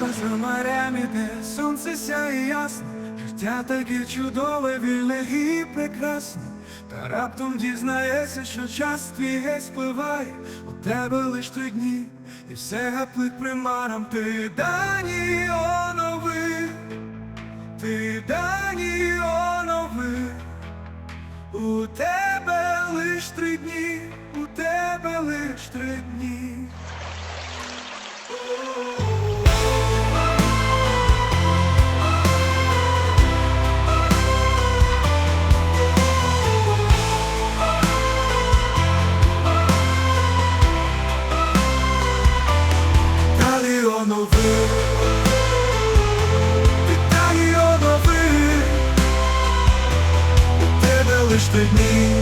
далеко за морем іде, сонце сяє ясно, життя таке чудове, вільне і прекрасне. Та раптом дізнається, що час твій геть спливає, у тебе лиш три дні, і все гаплик примарам, ти дані онови, ти дані онови, у тебе лиш три дні, у тебе лиш три дні. Далі Вітаю нови, у тебе лиш ти дні,